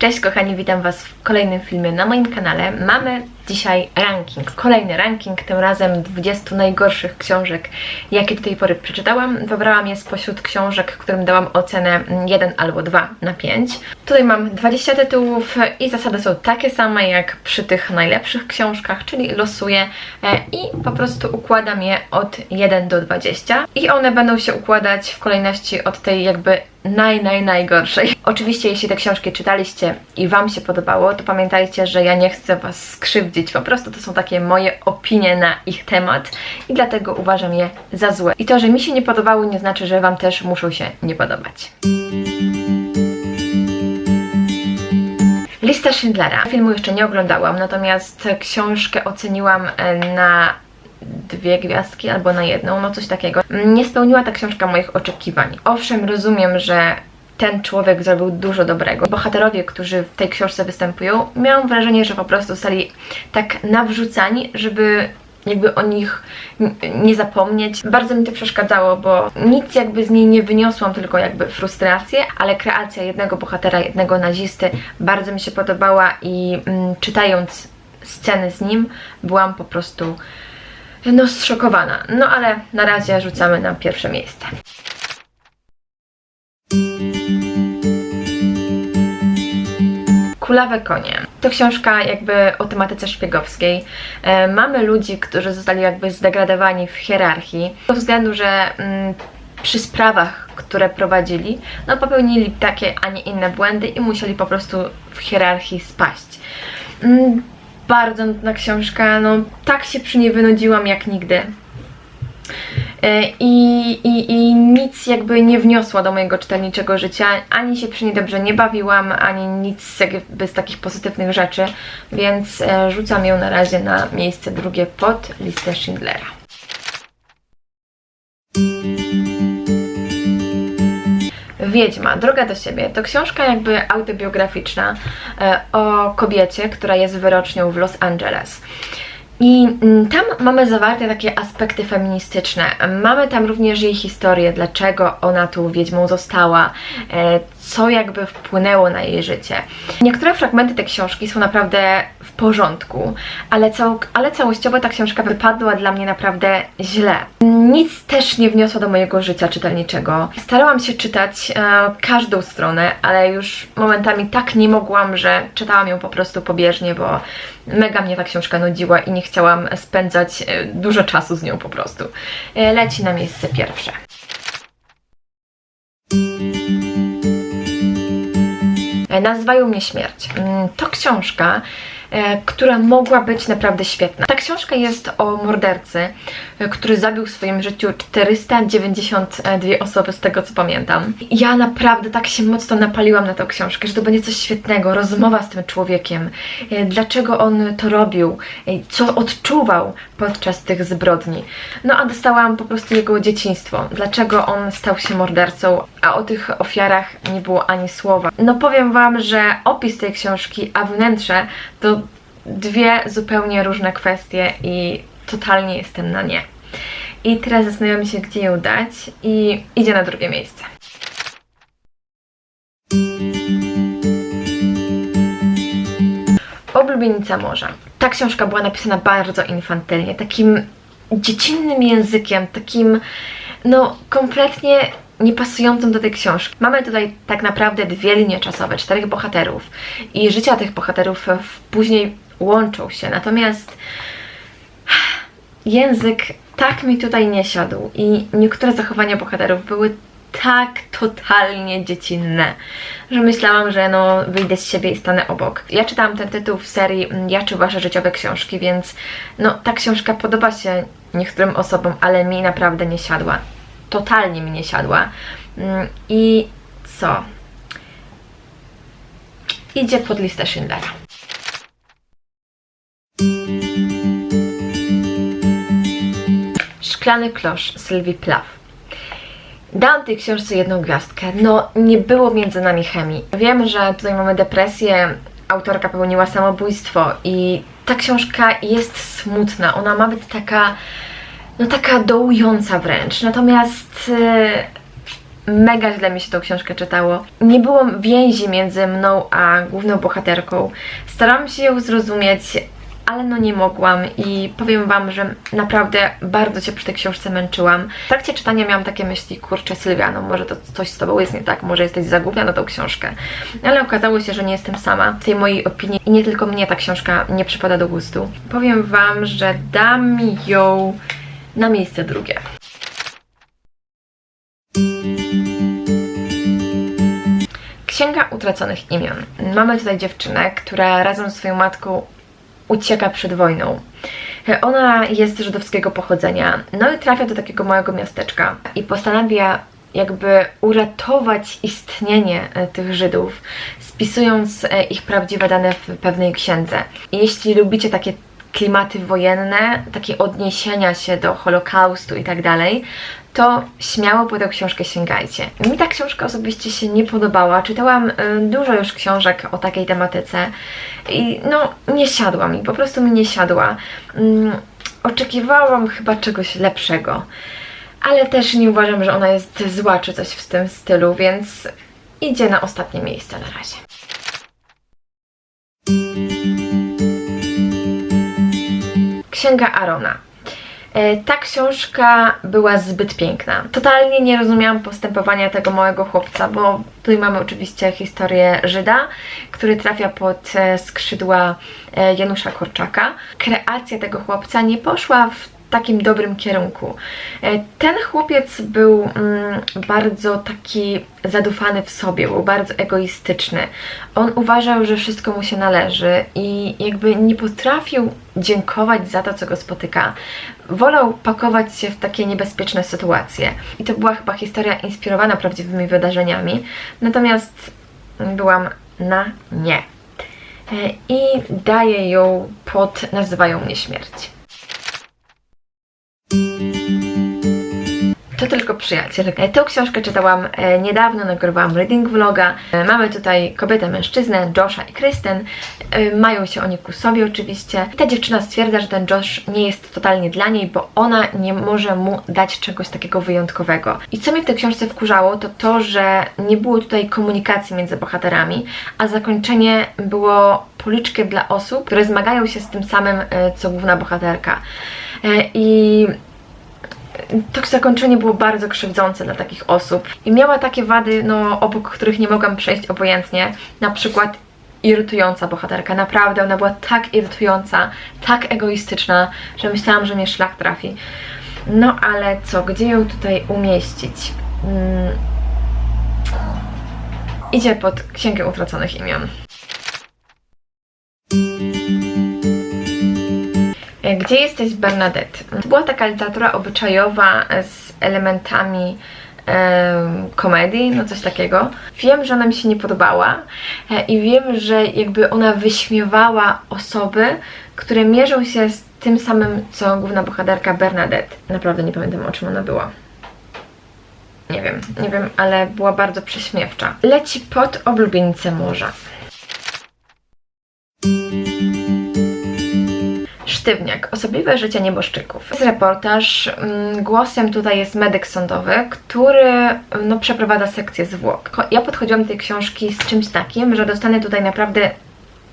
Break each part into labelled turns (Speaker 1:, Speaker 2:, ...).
Speaker 1: Cześć kochani, witam Was w kolejnym filmie na moim kanale. Mamy dzisiaj ranking, kolejny ranking, tym razem 20 najgorszych książek, jakie do tej pory przeczytałam. Wybrałam je spośród książek, którym dałam ocenę 1 albo 2 na 5. Tutaj mam 20 tytułów i zasady są takie same jak przy tych najlepszych książkach, czyli losuję e, i po prostu układam je od 1 do 20 i one będą się układać w kolejności od tej jakby naj, naj, najgorszej. Oczywiście, jeśli te książki czytaliście i Wam się podobało, to pamiętajcie, że ja nie chcę Was skrzywdzić. Po prostu to są takie moje opinie na ich temat i dlatego uważam je za złe. I to, że mi się nie podobały, nie znaczy, że Wam też muszą się nie podobać. Lista Schindlera. Filmu jeszcze nie oglądałam, natomiast książkę oceniłam e, na dwie gwiazdki albo na jedną, no coś takiego. Nie spełniła ta książka moich oczekiwań. Owszem, rozumiem, że ten człowiek zrobił dużo dobrego. Bohaterowie, którzy w tej książce występują, miałam wrażenie, że po prostu zostali tak nawrzucani, żeby jakby o nich nie zapomnieć. Bardzo mi to przeszkadzało, bo nic jakby z niej nie wyniosłam, tylko jakby frustrację, ale kreacja jednego bohatera, jednego nazisty bardzo mi się podobała i mm, czytając sceny z nim, byłam po prostu no zszokowana. No ale na razie rzucamy na pierwsze miejsce. Kulawe konie. To książka jakby o tematyce szpiegowskiej. E, mamy ludzi, którzy zostali jakby zdegradowani w hierarchii. Z względu, że mm, przy sprawach, które prowadzili, no popełnili takie, a nie inne błędy i musieli po prostu w hierarchii spaść. Mm, bardzo nudna książka, no tak się przy niej wynudziłam jak nigdy. E, I, i, I nic jakby nie wniosła do mojego czytelniczego życia, ani się przy niej dobrze nie bawiłam, ani nic jakby z takich pozytywnych rzeczy, więc e, rzucam ją na razie na miejsce drugie pod listę Schindlera. Wiedźma, Droga do siebie to książka jakby autobiograficzna e, o kobiecie, która jest wyrocznią w Los Angeles. I mm, tam mamy zawarte takie aspekty feministyczne. Mamy tam również jej historię, dlaczego ona tu wiedźmą została, e, co jakby wpłynęło na jej życie. Niektóre fragmenty tej książki są naprawdę w porządku, ale, cał, ale całościowo ta książka wypadła dla mnie naprawdę źle. Nic też nie wniosła do mojego życia czytelniczego. Starałam się czytać e, każdą stronę, ale już momentami tak nie mogłam, że czytałam ją po prostu pobieżnie, bo mega mnie ta książka nudziła i nie chciałam spędzać e, dużo czasu z nią po prostu. E, leci na miejsce pierwsze. E, Nazywają mnie śmierć. Mm, To książka, e, która mogła być naprawdę świetna. Ta książka jest o mordercy, który zabił w swoim życiu 492 osoby, z tego co pamiętam. Ja naprawdę tak się mocno napaliłam na tę książkę, że to będzie coś świetnego, rozmowa z tym człowiekiem, e, dlaczego on to robił, e, co odczuwał podczas tych zbrodni. No a dostałam po prostu jego dzieciństwo, dlaczego on stał się mordercą, a o tych ofiarach nie było ani słowa. No powiem Wam, że opis tej książki, a wnętrze to dwie zupełnie różne kwestie i totalnie jestem na nie. I teraz zastanawiam się, gdzie ją dać i idzie na drugie miejsce. Oblubienica morza. Ta książka była napisana bardzo infantylnie, takim dziecinnym językiem, takim no kompletnie niepasującym do tej książki. Mamy tutaj tak naprawdę dwie linie czasowe, czterech bohaterów i życia tych bohaterów później łączą się. Natomiast język tak mi tutaj nie siadł i niektóre zachowania bohaterów były tak totalnie dziecinne, że myślałam, że no wyjdę z siebie i stanę obok. Ja czytałam ten tytuł w serii Ja czy Wasze życiowe książki, więc no ta książka podoba się niektórym osobom, ale mi naprawdę nie siadła. Totalnie mi nie siadła. Mm, I co? Idzie pod listę Schindlera. Szklany klosz Sylwii Plath. Dałam tej książce jedną gwiazdkę. No, nie było między nami chemii. Wiem, że tutaj mamy depresję, autorka popełniła samobójstwo i ta książka jest smutna. Ona ma być taka, no taka dołująca wręcz. Natomiast e, mega źle mi się tą książkę czytało. Nie było więzi między mną a główną bohaterką. Starałam się ją zrozumieć, ale no nie mogłam i powiem Wam, że naprawdę bardzo się przy tej książce męczyłam. W trakcie czytania miałam takie myśli, kurczę Sylwia, no może to coś z Tobą jest nie tak, może jesteś zagubna na tą książkę. Ale okazało się, że nie jestem sama w tej mojej opinii i nie tylko mnie ta książka nie przypada do gustu. Powiem Wam, że dam ją na miejsce drugie. Księga Utraconych Imion. Mamy tutaj dziewczynę, która razem z swoją matką ucieka przed wojną. Ona jest żydowskiego pochodzenia, no i trafia do takiego małego miasteczka i postanawia jakby uratować istnienie e, tych Żydów, spisując e, ich prawdziwe dane w pewnej księdze. I jeśli lubicie takie klimaty wojenne, takie odniesienia się do Holokaustu i tak dalej, to śmiało po tę książkę sięgajcie. Mi ta książka osobiście się nie podobała. Czytałam y, dużo już książek o takiej tematyce i no nie siadła mi, po prostu mi nie siadła. Mm, oczekiwałam chyba czegoś lepszego, ale też nie uważam, że ona jest zła czy coś w tym stylu, więc idzie na ostatnie miejsce na razie. Księga Arona. E, Ta książka była zbyt piękna. Totalnie nie rozumiałam postępowania tego małego chłopca, bo tutaj mamy oczywiście historię Żyda, który trafia pod e, skrzydła e, Janusza Korczaka. Kreacja tego chłopca nie poszła w takim dobrym kierunku. E, Ten chłopiec był mm, bardzo taki zadufany w sobie, był bardzo egoistyczny. On uważał, że wszystko mu się należy i jakby nie potrafił dziękować za to, co go spotyka. Wolał pakować się w takie niebezpieczne sytuacje. I to była chyba historia inspirowana prawdziwymi wydarzeniami. Natomiast byłam na nie. E, I daję ją pod Nazywają mnie śmierć. To tylko przyjaciel. E, Tę książkę czytałam e, niedawno, nagrywałam reading vloga. E, Mamy tutaj kobietę, mężczyznę, Josha i Kristen. Mają się oni ku sobie oczywiście. Ta dziewczyna stwierdza, że ten Josh nie jest totalnie dla niej, bo ona nie może mu dać czegoś takiego wyjątkowego. I co mnie w tej książce wkurzało, to to, że nie było tutaj komunikacji między bohaterami, a zakończenie było policzkiem dla osób, które zmagają się z tym samym, co główna bohaterka. E, I to zakończenie było bardzo krzywdzące dla takich osób i miała takie wady, no, obok których nie mogłam przejść obojętnie, na przykład irytująca bohaterka, naprawdę ona była tak irytująca, tak egoistyczna, że myślałam, że mnie szlak trafi. No ale co, gdzie ją tutaj umieścić? Mm. Idzie pod Księgę Utraconych Imion. Gdzie jesteś Bernadette? To była taka literatura obyczajowa z elementami em, komedii, no coś takiego. Wiem, że ona mi się nie podobała e, i wiem, że jakby ona wyśmiewała osoby, które mierzą się z tym samym, co główna bohaterka Bernadette. Naprawdę nie pamiętam, o czym ona była. Nie wiem, nie wiem, ale była bardzo prześmiewcza. Leci pod oblubienicę morza. Sztywniak. Osobliwe życie nieboszczyków. Jest reportaż. mm, Głosem tutaj jest medyk sądowy, który no, przeprowadza sekcję zwłok. Ja podchodziłam do tej książki z czymś takim, że dostanę tutaj naprawdę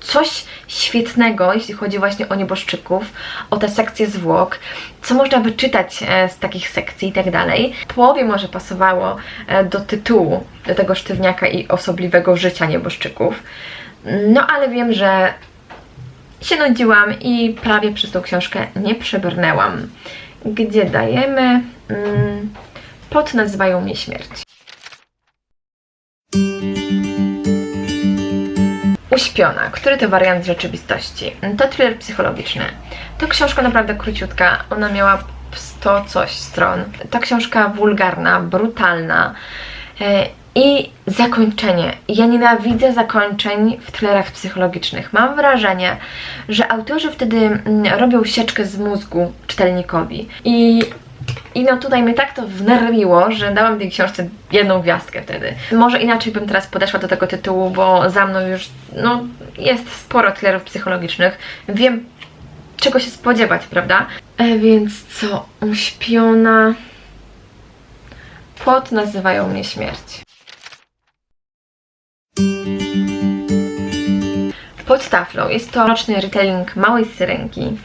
Speaker 1: coś świetnego, jeśli chodzi właśnie o nieboszczyków, o te sekcje zwłok, co można wyczytać e, z takich sekcji i tak dalej. Połowie może pasowało e, do tytułu, do tego sztywniaka i osobliwego życia nieboszczyków. No ale wiem, że się nudziłam i prawie przez tą książkę nie przebrnęłam. Gdzie dajemy? Mm, pod nazywają mnie śmierć. Uśpiona. Który to wariant rzeczywistości? To thriller psychologiczny. To książka naprawdę króciutka. Ona miała 100 coś stron. Ta książka wulgarna, brutalna. I zakończenie. Ja nienawidzę zakończeń w thrillerach psychologicznych. Mam wrażenie, że autorzy wtedy mm, robią sieczkę z mózgu czytelnikowi. I i no tutaj mnie tak to wnerwiło, że dałam tej książce jedną gwiazdkę wtedy. Może inaczej bym teraz podeszła do tego tytułu, bo za mną już no, jest sporo thrillerów psychologicznych. Wiem, czego się spodziewać, prawda? E, więc co? Uśpiona... Pod nazywają mnie śmierć. Pod taflą jest to roczny retelling Małej Syrenki.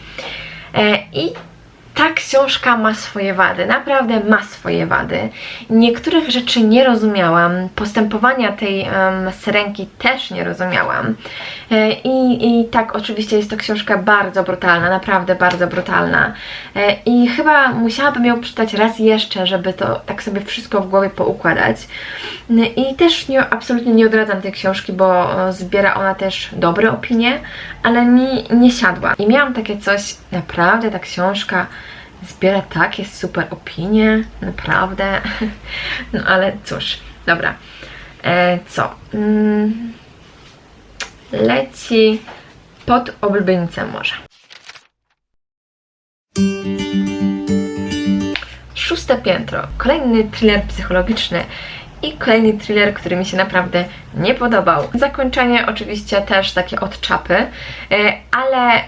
Speaker 1: E, I ta książka ma swoje wady, naprawdę ma swoje wady. Niektórych rzeczy nie rozumiałam, postępowania tej em, syrenki też nie rozumiałam. E, I, I tak, oczywiście jest to książka bardzo brutalna, naprawdę bardzo brutalna. E, I chyba musiałabym ją przeczytać raz jeszcze, żeby to tak sobie wszystko w głowie poukładać. E, I też nie, absolutnie nie odradzam tej książki, bo zbiera ona też dobre opinie, ale mi nie siadła. I miałam takie coś, naprawdę ta książka zbiera takie super opinie, naprawdę. No ale cóż, dobra. E, co? Mm, leci pod oblubienicę morza. Szóste piętro. Kolejny thriller psychologiczny i kolejny thriller, który mi się naprawdę nie podobał. Zakończenie oczywiście też takie od czapy, e, ale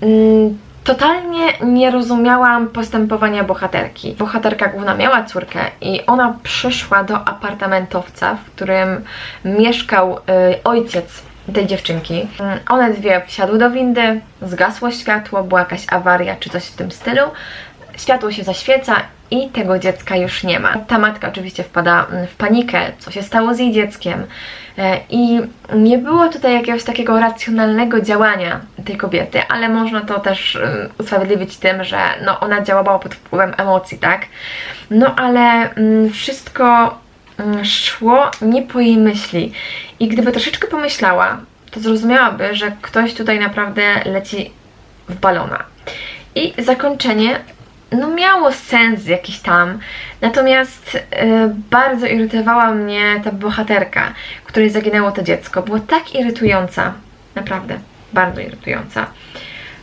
Speaker 1: mm, totalnie nie rozumiałam postępowania bohaterki. Bohaterka główna miała córkę i ona przyszła do apartamentowca, w którym mieszkał y, ojciec tej dziewczynki. Mm, One dwie wsiadły do windy, zgasło światło, była jakaś awaria czy coś w tym stylu. Światło się zaświeca i tego dziecka już nie ma. Ta matka oczywiście wpada mm, w panikę, co się stało z jej dzieckiem. E, I nie było tutaj jakiegoś takiego racjonalnego działania tej kobiety, ale można to też mm, usprawiedliwić tym, że no, ona działała pod wpływem emocji, tak? No ale mm, wszystko szło nie po jej myśli. I gdyby troszeczkę pomyślała, to zrozumiałaby, że ktoś tutaj naprawdę leci w balona. I zakończenie no miało sens jakiś tam, natomiast e, bardzo irytowała mnie ta bohaterka, której zaginęło to dziecko. Była tak irytująca, naprawdę, bardzo irytująca.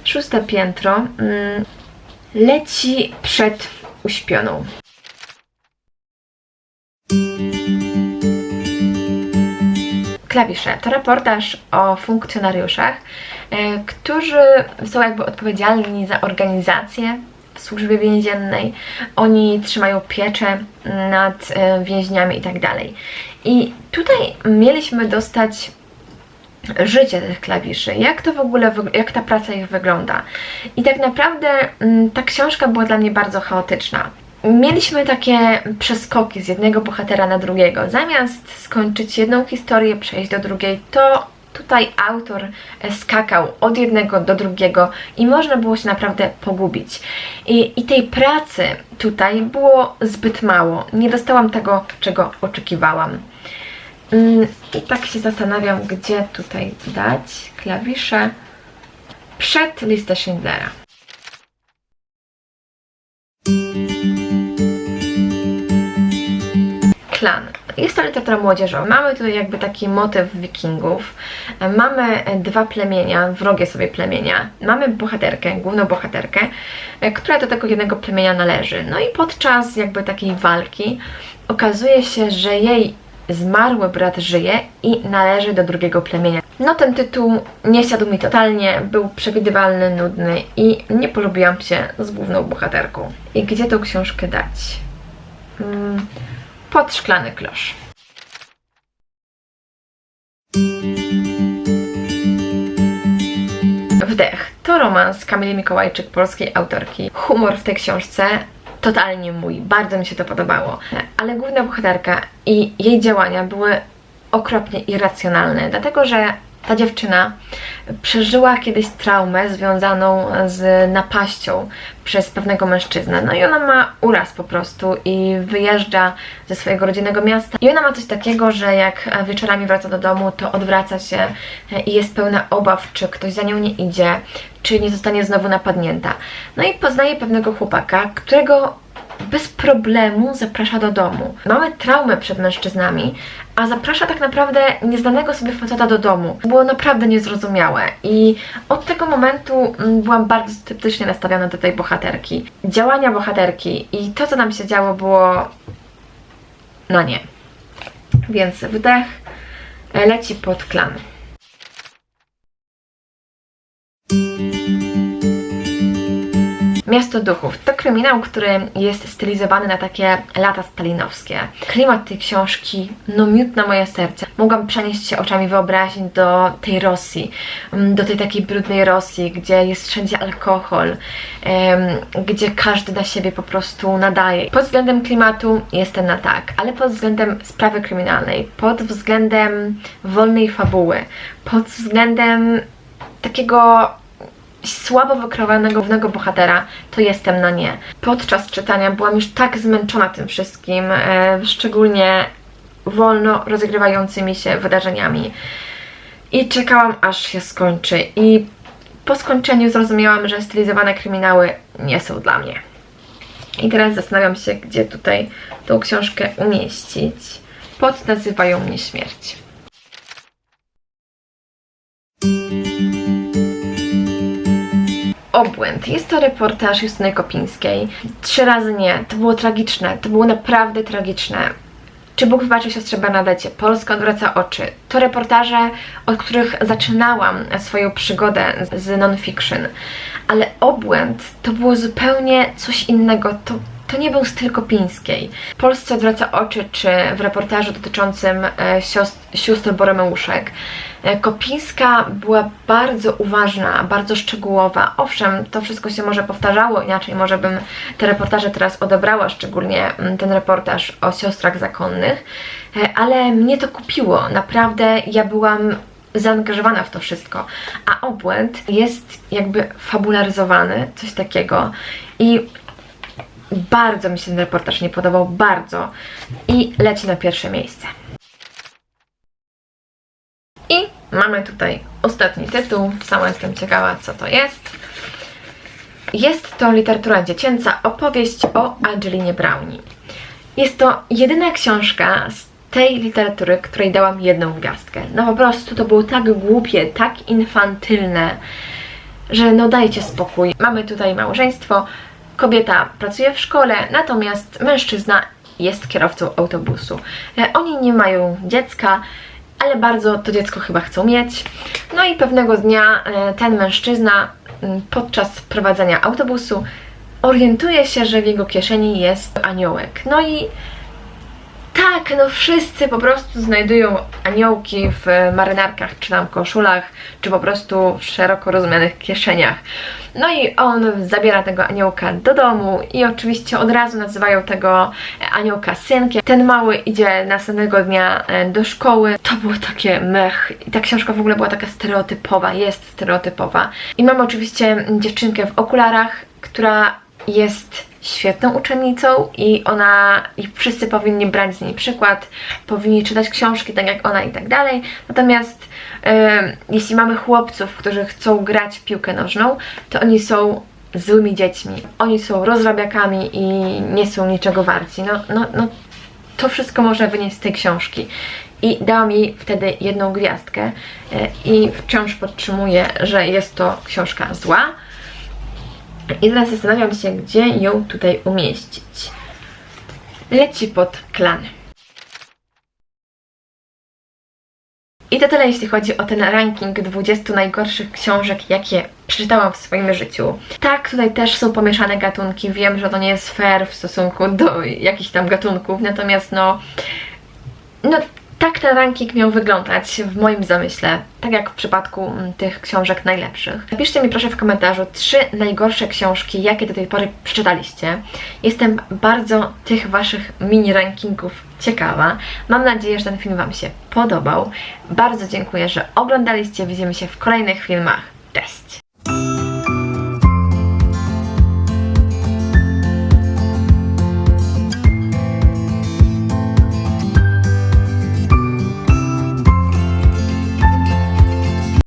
Speaker 1: Szóste piętro mm, leci przed uśpioną. Klawisze to reportaż o funkcjonariuszach, e, którzy są jakby odpowiedzialni za organizację w służbie więziennej. Oni trzymają pieczę nad e, więźniami i tak. I tutaj mieliśmy dostać życie tych klawiszy, jak to w ogóle, jak ta praca ich wygląda. I tak naprawdę mm, ta książka była dla mnie bardzo chaotyczna. Mieliśmy takie przeskoki z jednego bohatera na drugiego. Zamiast skończyć jedną historię, przejść do drugiej, to tutaj autor e, skakał od jednego do drugiego i można było się naprawdę pogubić. I, i tej pracy tutaj było zbyt mało. Nie dostałam tego, czego oczekiwałam. Mm, I tak się zastanawiam, gdzie tutaj dać klawisze przed listę Schindlera. Klan. Jest to literatura młodzieżowa. Mamy tutaj jakby taki motyw wikingów. Mamy e, dwa plemienia, wrogie sobie plemienia. Mamy bohaterkę, główną bohaterkę, e, która do tego jednego plemienia należy. No i podczas jakby takiej walki okazuje się, że jej zmarły brat żyje i należy do drugiego plemienia. No ten tytuł nie siadł mi totalnie, był przewidywalny, nudny i nie polubiłam się z główną bohaterką. I gdzie tą książkę dać? Mm, pod szklany klosz. Wdech. To romans Kamili Mikołajczyk, polskiej autorki. Humor w tej książce totalnie mój. Bardzo mi się to podobało. Ale główna bohaterka i jej działania były okropnie irracjonalne, dlatego że ta dziewczyna przeżyła kiedyś traumę związaną z napaścią przez pewnego mężczyznę. No i ona ma uraz po prostu i wyjeżdża ze swojego rodzinnego miasta. I ona ma coś takiego, że jak wieczorami wraca do domu, to odwraca się i jest pełna obaw, czy ktoś za nią nie idzie, czy nie zostanie znowu napadnięta. No i poznaje pewnego chłopaka, którego bez problemu zaprasza do domu. Mamy traumę przed mężczyznami, a zaprasza tak naprawdę nieznanego sobie faceta do domu. Było naprawdę niezrozumiałe i od tego momentu mm, byłam bardzo sceptycznie nastawiona do tej bohaterki. Działania bohaterki i to, co nam się działo, było no nie. Więc wdech leci pod klan. Miasto Duchów to kryminał, który jest stylizowany na takie lata stalinowskie. Klimat tej książki, no miód na moje serce. Mogłam przenieść się oczami wyobraźni do tej Rosji, mm, do tej takiej brudnej Rosji, gdzie jest wszędzie alkohol, gdzie każdy na siebie po prostu nadaje. Pod względem klimatu jestem na tak, ale pod względem sprawy kryminalnej, pod względem wolnej fabuły, pod względem takiego słabo wykreowanego głównego bohatera, to jestem na nie. Podczas czytania byłam już tak zmęczona tym wszystkim, e, szczególnie wolno rozegrywającymi się wydarzeniami. I czekałam, aż się skończy. I po skończeniu zrozumiałam, że stylizowane kryminały nie są dla mnie. I teraz zastanawiam się, gdzie tutaj tą książkę umieścić. Pod nazywają mnie śmierć. Obłęd. Jest to reportaż Justyny Kopińskiej. Trzy razy nie. To było tragiczne. To było naprawdę tragiczne. Czy Bóg wybaczył siostrze Bernadecie? Polska odwraca oczy. To reportaże, od których zaczynałam swoją przygodę z- non-fiction. Ale obłęd to było zupełnie coś innego. To, to nie był styl Kopińskiej. Polsce odwraca oczy, czy w reportażu dotyczącym e, sióstr Boromeuszek. E, Kopińska była bardzo uważna, bardzo szczegółowa. Owszem, to wszystko się może powtarzało, inaczej może bym te reportaże teraz odebrała, szczególnie mm, ten reportaż o siostrach zakonnych, E, ale mnie to kupiło. Naprawdę ja byłam zaangażowana w to wszystko. A obłęd jest jakby fabularyzowany, coś takiego. I bardzo mi się ten reportaż nie podobał, bardzo. I leci na pierwsze miejsce. I mamy tutaj ostatni tytuł. Sama jestem ciekawa, co to jest. Jest to literatura dziecięca, opowieść o Angelinie Brownie. Jest to jedyna książka z tej literatury, której dałam jedną gwiazdkę. No po prostu to było tak głupie, tak infantylne, że no dajcie spokój. Mamy tutaj małżeństwo, kobieta pracuje w szkole, natomiast mężczyzna jest kierowcą autobusu. E, Oni nie mają dziecka, ale bardzo to dziecko chyba chcą mieć. No i pewnego dnia e, ten mężczyzna podczas prowadzenia autobusu orientuje się, że w jego kieszeni jest aniołek. No i tak, no wszyscy po prostu znajdują aniołki w marynarkach, czy tam koszulach, czy po prostu w szeroko rozumianych kieszeniach. No i on zabiera tego aniołka do domu i oczywiście od razu nazywają tego aniołka synkiem. Ten mały idzie następnego dnia e, do szkoły. To było takie mech. I ta książka w ogóle była taka stereotypowa, jest stereotypowa. I mamy oczywiście dziewczynkę w okularach, która jest świetną uczennicą i ona, i wszyscy powinni brać z niej przykład, powinni czytać książki tak jak ona i tak dalej. Natomiast jeśli mamy chłopców, którzy chcą grać w piłkę nożną, to oni są złymi dziećmi. Oni są rozrabiakami i nie są niczego warci. No, no, no to wszystko można wynieść z tej książki. I dałam jej wtedy jedną gwiazdkę e, i wciąż podtrzymuję, że jest to książka zła. I teraz zastanawiam się, gdzie ją tutaj umieścić. Leci pod klan. I to tyle, jeśli chodzi o ten ranking 20 najgorszych książek, jakie przeczytałam w swoim życiu. Tak, tutaj też są pomieszane gatunki. Wiem, że to nie jest fair w stosunku do jakichś tam gatunków, natomiast no. No, tak ten ranking miał wyglądać w moim zamyśle, tak jak w przypadku mm, tych książek najlepszych. Napiszcie mi proszę w komentarzu trzy najgorsze książki, jakie do tej pory przeczytaliście. Jestem bardzo tych waszych mini rankingów ciekawa. Mam nadzieję, że ten film wam się podobał. Bardzo dziękuję, że oglądaliście. Widzimy się w kolejnych filmach. Cześć!